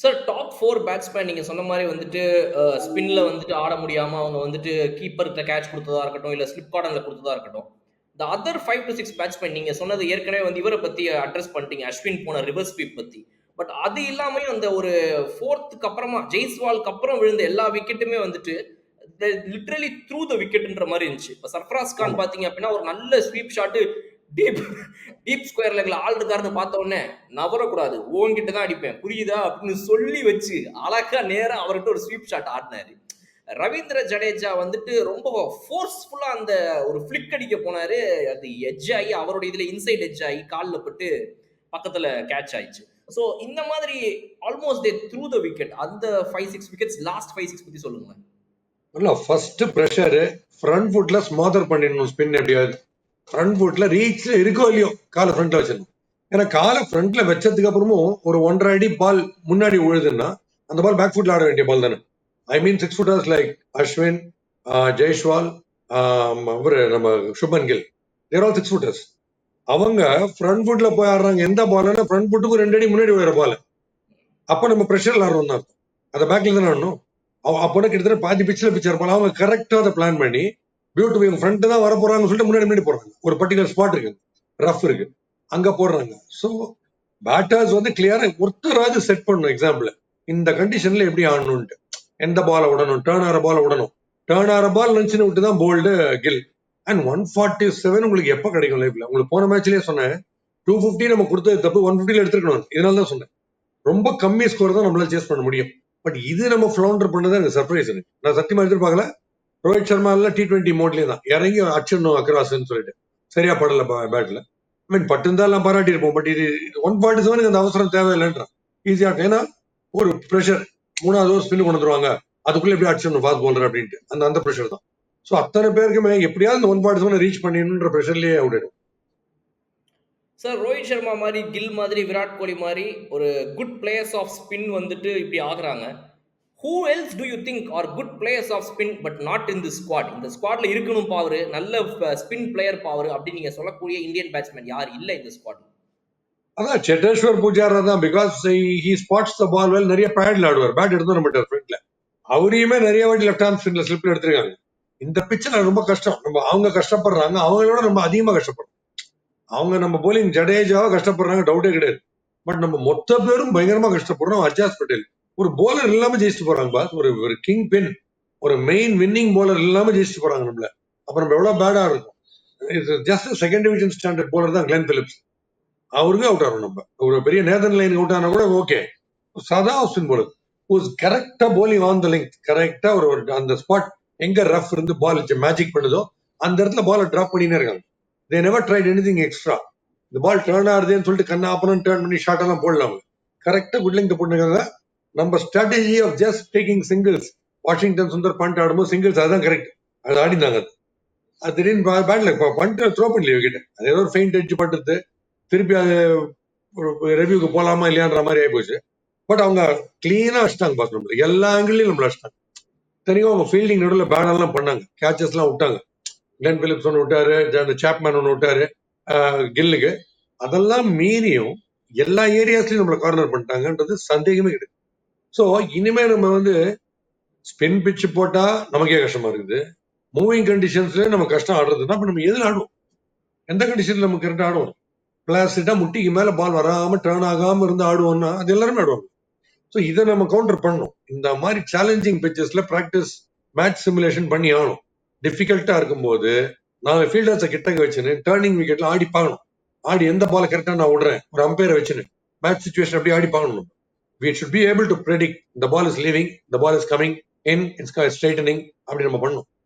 Sir top four batsman நீங்க சொன்ன மாதிரி வந்துட்டு ஸ்பின்ல வந்துட்டு ஆட முடியாம அவங்க வந்துட்டு கீப்பர்கிட்ட கேட்ச் கொடுத்ததா இருக்கட்டும் இல்ல ஸ்லிப் கார்டன்ல கொடுத்ததா இருக்கட்டும் இந்த other five to six batsman நீங்க சொன்னது ஏற்கனவே வந்து இவரை பத்தி அட்ரஸ் பண்ணிட்டீங்க அஸ்வின் போன ரிவர்ஸ் ஸ்வீப் பத்தி. பட் அது இல்லாமையும் அந்த ஒரு ஃபோர்த்துக்கு அப்புறமா ஜெய்ஸ்வாலுக்கு அப்புறம் விழுந்த எல்லா விக்கெட்டுமே வந்துட்டு லிட்ரலி த்ரூ த விக்கெட்ன்ற மாதிரி இருந்துச்சு. இப்போ சர்ஃப்ராஸ் கான் பாத்தீங்க அப்படின்னா ஒரு நல்ல sweep shot deep deep square லெக்ல ஆள் இருக்காருன்னு பார்த்த உடனே நவரக்கூடாது ஓங்கிட்ட தான் அடிப்பேன் புரியுதா? அப்படின்னு சொல்லி வச்சு அழகா நேரம் அவர்கிட்ட ஒரு ஸ்வீப் ஷாட் ஆடினாரு. ரவீந்திர ஜடேஜா வந்துட்டு ரொம்ப ஃபோர்ஸ்ஃபுல்லா அந்த ஒரு ஃபிளிக் அடிக்க போனாரு. அது எஜ் ஆகி அவருடைய இதுல இன்சைட் எஜ் ஆகி காலில் பட்டு பக்கத்துல கேட்ச் ஆயிடுச்சு. ஸோ இந்த மாதிரி almost they through the wicket அந்த five six wickets last five six பத்தி சொல்லுங்க இல்ல ஃபர்ஸ்ட் ப்ரெஷரு ஃப்ரண்ட் ஃபுட்ல ஸ்மாதர் பண்ணிடணும் ஸ்பின் எப்படியாவது. ஃப்ரண்ட் ஃபுட்ல ரீச்ல இருக்கோ இல்லையோ காலை ஃப்ரண்ட்ல வச்சிடணும் ஏன்னா காலை ஃப்ரண்ட்ல வச்சதுக்கு அப்புறமும் ஒரு ஒன்றரை அடி பால் முன்னாடி உழுதுன்னா அந்த பால் பேக் ஃபுட்ல ஆட வேண்டிய பால் தானே. I mean six footers like Ashwin Jaiswal அவரு நம்ம Shubman Gill there all six footers அவங்க ஃப்ரண்ட் ஃபுட்ல போய் ஆடுறாங்க. எந்த பால்னா ஃப்ரண்ட் ஃபுட்டுக்கு ரெண்டு அடி முன்னாடி விழுற பால் அப்ப நம்ம ப்ரெஷர்ல ஆடுறோம் தான் அதை பேக்ல தானே ஆடணும்? அப்போ கிட்டத்தட்ட பாதி பிச்சில் பிச்சர் போல அவங்க கரெக்டா அதை பிளான் பண்ணி பியூட்டி இவங்க ஃப்ரண்ட் தான் வர போறாங்கன்னு சொல்லிட்டு முன்னாடி முன்னாடி போறாங்க. ஒரு பர்டிகுலர் ஸ்பாட் இருக்கு. ரஃப் இருக்கு. அங்க போடுறாங்க. ஸோ பேட்டர்ஸ் வந்து கிளியரா ஒருத்தராவது செட் பண்ணணும் எக்ஸாம்பிள் இந்த கண்டிஷன்ல எப்படி ஆடணும்ட்டு எந்த பாலை விடணும்? டேர்ன் ஆற பால் விடணும். டேர்ன் ஆற பால் நினைச்சுன்னு விட்டு தான் bowled Gill and one forty seven உங்களுக்கு எப்போ கிடைக்கும் லைஃப்ல உங்களுக்கு போன மேட்ச்லயே சொன்னேன். டூ ஃபிஃப்டி நம்ம கொடுத்தது தப்பு. ஒன் ஃபிஃப்டியில் எடுத்துக்கணும் இதனால தான் சொன்னேன். ரொம்ப கம்மி ஸ்கோர் தான் நம்மளால சேஸ் பண்ண முடியும். பட் இது நம்ம ஃபிளவுண்டர் பண்ணது எனக்கு சர்ப்ரைஸ் எனக்கு நான் சத்தியமா எதிர்பார்க்கல. ரோஹித் சர்மா எல்லாம் டி டுவெண்ட்டி மோட்லயே தான். இறங்கி அச்சனும் அக்ராஸ்ன்னு சொல்லிட்டு. சரியா படல பேட்ல ஐ மீன் பட்டு எல்லாம் பாராட்டி இருப்போம். பட் இது ஒன் ஃபார்ட்டி செவனுக்கு அந்த அவசரம் தேவையில்லைன்றான். ஈஸியா ஏன்னா ஒரு ப்ரெஷர் மூணாவது ஓவர் ஸ்பின் கொண்டு வந்துருவாங்க. அதுக்குள்ள எப்படி அடிச்சிடணும் ஃபாஸ்ட் பாலர் அப்படின்ட்டு. அந்த அந்த ப்ரெஷர் தான். ஸோ அத்தனை பேருக்குமே எப்படியாவது இந்த ஒன் ஃபார்ட்டி செவனை ரீச் பண்ணிடணுன்ற ப்ரெஷர்லேயே விடணும். சார் ரோஹித் சர்மா மாதிரி கில் மாதிரி விராட் கோலி மாதிரி ஒரு குட் பிளேயர்ஸ் ஆஃப் ஸ்பின் வந்துட்டு இப்படி ஆகுறாங்க. Who else do you think are good players of spin but not in the squad இந்த ஸ்குவாட்ல இருக்கணும் பாவரு நல்ல ஸ்பின் பிளேயர் பாவரு அப்படின்னு நீங்க சொல்லக்கூடிய இந்தியன் பேட்ஸ்மேன் யார் இல்லை இந்த ஸ்குவாட் அதான் செட்டேஸ்வர் பூஜாரா தான் because he spots the ball well நிறைய பேட்ல ஆடுவார். பேட் எடுத்து நம்ம ஃப்ரெண்ட்ல அவரையுமே நிறைய வாட்டி லெஃப்ட் ஹேண்ட் ஸ்பின்ல ஸ்லிப்ல எடுத்திருக்காங்க. இந்த பிச்சில் ரொம்ப கஷ்டம். நம்ம அவங்க கஷ்டப்படுறாங்க. அவங்களோட நம்ம அதிகமா கஷ்டப்படுறோம். அவங்க நம்ம போலிங் ஜடேஜாவா கஷ்டப்படுறாங்க. டவுட்டே கிடையாது. பட் நம்ம மொத்த பேரும் பயங்கரமா கஷ்டப்படுறோம். அஜாஸ் பட்டேல் ஒரு போலர் இல்லாம ஜெயிச்சுட்டு போறாங்க பாஸ் ஒரு ஒரு கிங் பென் ஒரு மெயின் வின்னிங் போலர் இல்லாம ஜெயிச்சுட்டு போறாங்க நம்மள. அப்ப நம்ம எவ்வளவு பேடா இருக்கும்? Just second division standard bowler தான் கிளென் பிலிப்ஸ் அவருக்கு அவுட் ஆகும் நம்ம. ஒரு பெரிய நேதன் லைன் அவுட் ஆனா கூட ஓகே சாதா ஆப்ஷன் போலர் கரெக்டா போலிங் ஆன் த லெங்க் கரெக்டா ஒரு அந்த ஸ்பாட் எங்க ரஃப் இருந்து பால் மேஜிக் பண்ணுதோ அந்த இடத்துல பாலை டிராப் பண்ணினே இருக்காங்க. They never tried any thing extra இந்த பால் டேர்ன் ஆகுதுன்னு சொல்லிட்டு கண்ணா அப்பனும் டேர்ன் பண்ணி ஷார்ட் எல்லாம் போடலாம் கரெக்டா குட் லெங்க் போட்டுருக்காங்க. நம்ம strategy of just taking singles Washington Sundar Pant ஆடும்போது சிங்கிள்ஸ் அதுதான் கரெக்ட் அது ஆடினாங்க அது. அது திடீர்னு பேட்ல பண்ட் த்ரோ பண்ணல விக்கெட் அது ஏதோ ஒரு ஃபெயிண்ட் அடிச்சு பட்டுது திருப்பி அது ரெவியூக்கு போகலாமா இல்லையான்ற மாதிரி ஆகி போச்சு பட் அவங்க கிளீனா அடிச்சிட்டாங்க பாஸ் நம்மளுக்கு எல்லா ஆங்கிள்லையும் நம்மள அடிச்சிட்டாங்க. தெரியும் அவங்க ஃபீல்டிங் நடுவில் பேடெல்லாம் பண்ணாங்க. கேச்சஸ்லாம் எல்லாம் விட்டாங்க. கிளென் பிலிப்ஸ் ஒன்று விட்டாரு அந்த சாப்மேன் ஒன்று விட்டாரு கில்லுக்கு அதெல்லாம் மீறியும் எல்லா ஏரியாஸ்லயும் நம்மள கார்னர் பண்ணிட்டாங்கன்றது சந்தேகமே கிடையாது. ஸோ இனிமே நம்ம வந்து ஸ்பின் பிச்சு போட்டா நமக்கே கஷ்டமா இருக்குது. மூவிங் கண்டிஷன்ஸ்ல நம்ம கஷ்டம் ஆடுறதுன்னா அப்ப நம்ம எதுல ஆடுவோம்? எந்த கண்டிஷன்ல நம்ம கரெக்டா ஆடுவோம்? பிளாஸ்டா முட்டிக்கு மேல பால் வராம டேர்ன் ஆகாம இருந்து ஆடுவோம்னா அது எல்லாருமே ஆடுவாங்க. ஸோ இதை நம்ம கவுண்டர் பண்ணணும். இந்த மாதிரி சேலஞ்சிங் பிச்சஸ்ல ப்ராக்டிஸ் மேட்ச் சிமுலேஷன் பண்ணி ஆகணும். டிஃபிகல்ட்டா இருக்கும்போது நான் ஃபீல்டர்ஸை கிட்டங்க வச்சுன்னு டேர்னிங் விக்கெட்ல ஆடி பார்க்கணும். ஆடி எந்த பால் கரெக்டா நான் விடுறேன்? ஒரு அம்பையரை வச்சுன்னு. மேட்ச் சுச்சுவேஷன் அப்படி ஆடி பார்க்கணும் we should be able to predict the ball is leaving the ball is coming in it's straightening அப்படி நம்ம பண்ணணும்.